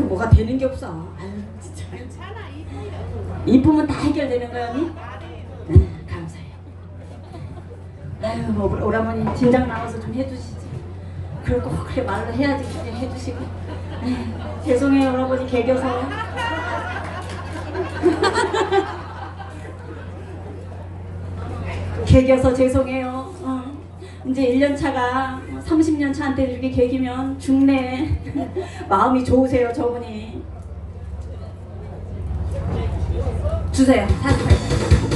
뭐가 되는 게 없어. 아유, 진짜. 괜찮아 이뻐요. 이쁘면 다 해결되는 거야, 언니? 네, 감사해요. 아유, 뭐, 오라버니 진작 나와서 좀 해주시지. 그걸 꼭 그렇게 말로 해야지 그냥 해주시고. 에휴, 죄송해요, 오라버니 개겨서. 개겨서 죄송해요. 어. 이제 1년 차가 30년 차한테 이렇게 개기면 죽네. 마음이 좋으세요, 저분이. 주세요. 사주세요.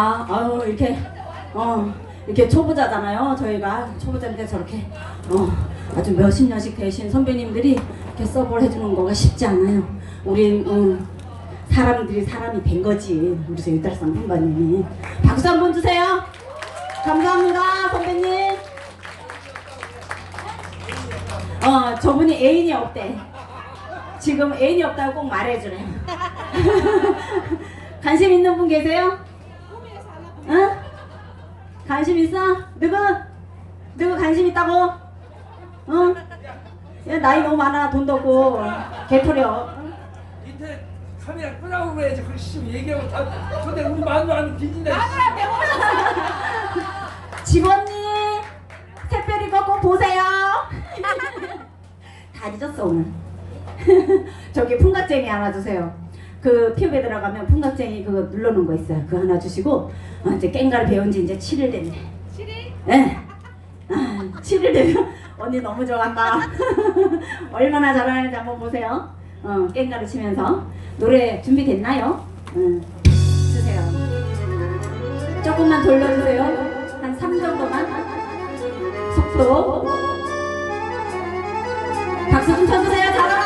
감사합니다. 아유 이렇게 어 이렇게 초보자잖아요. 저희가 초보자인데 저렇게 어 아주 몇십 년씩 되신 선배님들이 이렇게 서브를 해주는 거가 쉽지 않아요. 우리 음, 사람들이 사람이 된 거지. 우리 저 유달상 선배님이 박수 한 번 주세요. 감사합니다 선배님. 어 저분이 애인이 없대. 지금 애인이 없다고 꼭 말해주래. 관심 있는 분 계세요? 응? 관심 있어? 누구? 누구 관심 있다고? 응? 야, 나이 너무 많아 돈도 없고 개토려 인터넷 카메라 끄라고 그래야지 그 씨, 얘기하고 다 근데 우리 마누라 하는 빚인데 직원님 새별이 걷고 보세요 다 잊었어 오늘 저기 풍각쟁이 하나 주세요 그 피부에 들어가면 풍각쟁이 그거 눌러놓은 거 있어요 그거 하나 주시고 어, 이제 깽가를 배운 지 이제 7일 됐네 7일? 예. 아, 7일 되면 언니 너무 좋아한다. 얼마나 잘하는지 한번 보세요. 어, 깽가루 치면서 노래 준비됐나요? 응. 주세요. 조금만 돌려주세요. 한 3 정도만. 속도. 박수 좀 쳐주세요. 잘하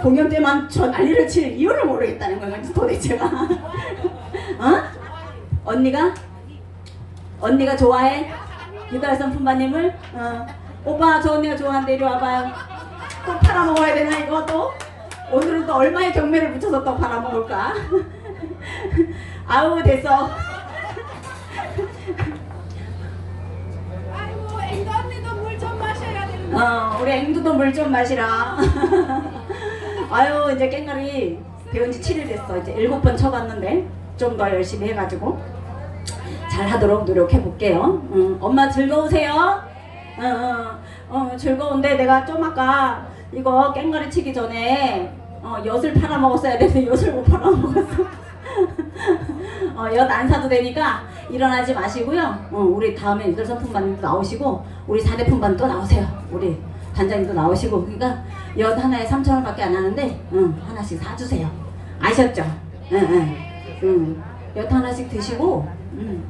공연 때만 저 난리를 칠 이유를 모르겠다는 거야 도대체가 어? 언니가 언니가 좋아해 유달선 품바님을 어. 오빠 저 언니가 좋아한대 이리 와봐요 또 팔아먹어야 되나 이거 또 오늘은 또 얼마의 경매를 붙여서 또 팔아먹을까 아우 됐어 아이고 앵도 언니도 물 좀 마셔야 되는데. 어, 우리 앵두도 물 좀 마시라. 아유, 이제 깽가리 배운 지 7일 됐어. 이제 7번 쳐봤는데 좀 더 열심히 해가지고 잘 하도록 노력해 볼게요. 응, 엄마 즐거우세요? 어, 어, 어, 즐거운데 내가 좀 아까 이거 깽가리 치기 전에 어, 엿을 팔아 먹었어야 되는데 엿을 못 팔아 먹었어. 어, 엿 안 사도 되니까 일어나지 마시고요. 어, 우리 다음에 유들 선풍반님도 나오시고 우리 사대풍반 또 나오세요. 우리 단장님도 나오시고 그러니까 엿 하나에 3천 원 밖에 안 하는데 응, 하나씩 사주세요. 아셨죠? 응, 응. 응. 엿 하나씩 드시고 응.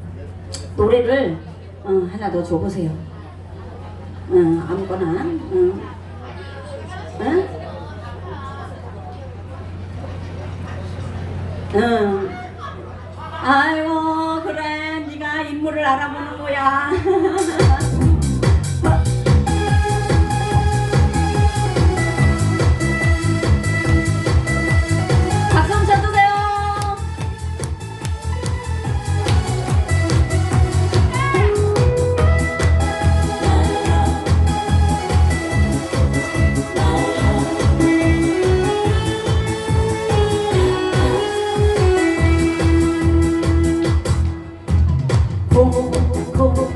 노래를 응, 하나 더 줘보세요. 응, 아무거나. 응. 응? 응. 아이고 그래 네가 인물을 알아보는 거야. 보고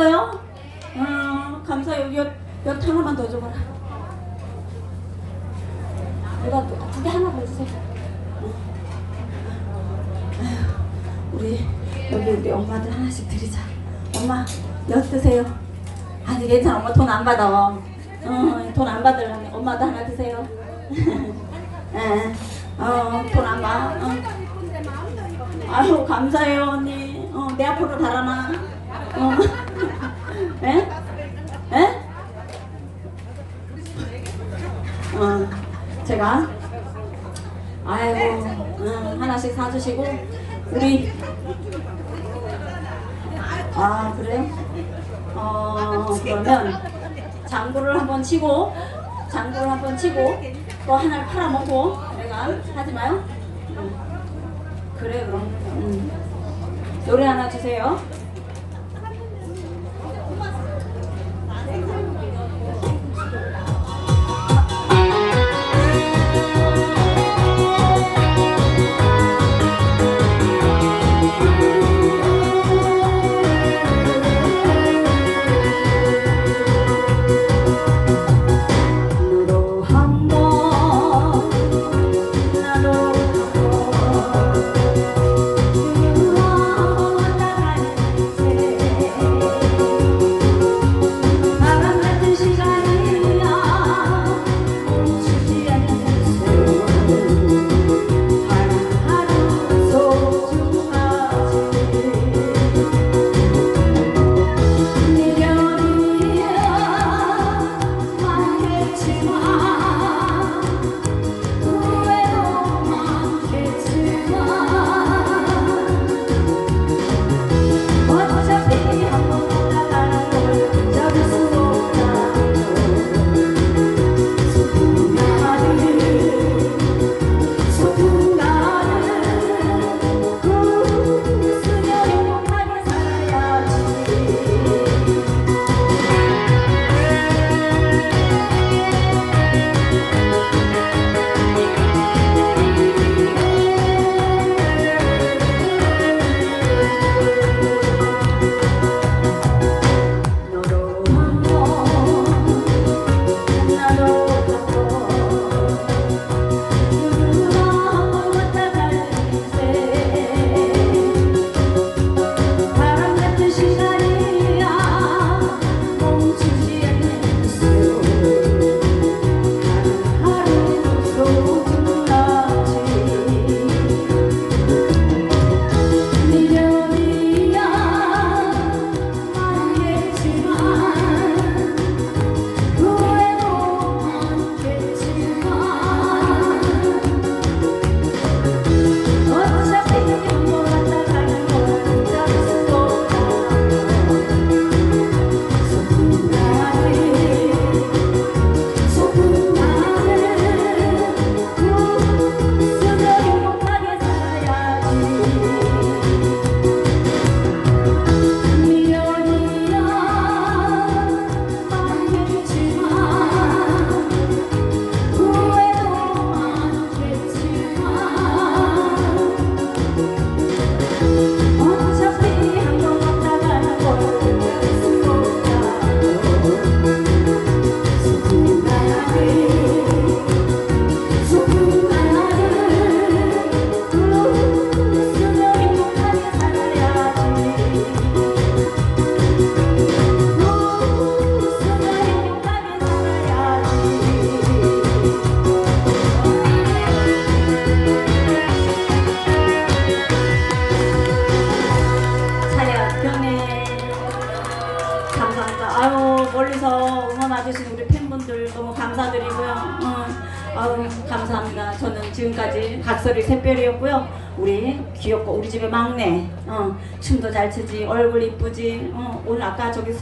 다 사셨어요? 응, 감사해요. 엿, 엿 하나만 더 줘봐라. 이거 두 개 하나 더 주세요. 응. 아휴, 우리 여기 우리 엄마들 하나씩 드리자. 엄마, 엿 드세요. 아니 괜찮아. 엄마 돈 안 받아. 어, 돈 안 받으려면 엄마도 하나 드세요. 예, 어, 돈 안 받아. 어. 아유 감사해요 언니. 어, 내 앞으로 달아나. 어. 제가 아이고 음, 하나씩 사주시고 우리 아 그래요? 어 그러면 장구를 한번 치고 장구를 한번 치고 또 하나를 팔아먹고 내가 하지 마요 음. 그래 그럼 음. 노래 하나 주세요 좋고요. 우리 귀엽고 우리 집에 막내 어, 춤도 잘 추지 얼굴 이쁘지 어, 오늘 아까 저기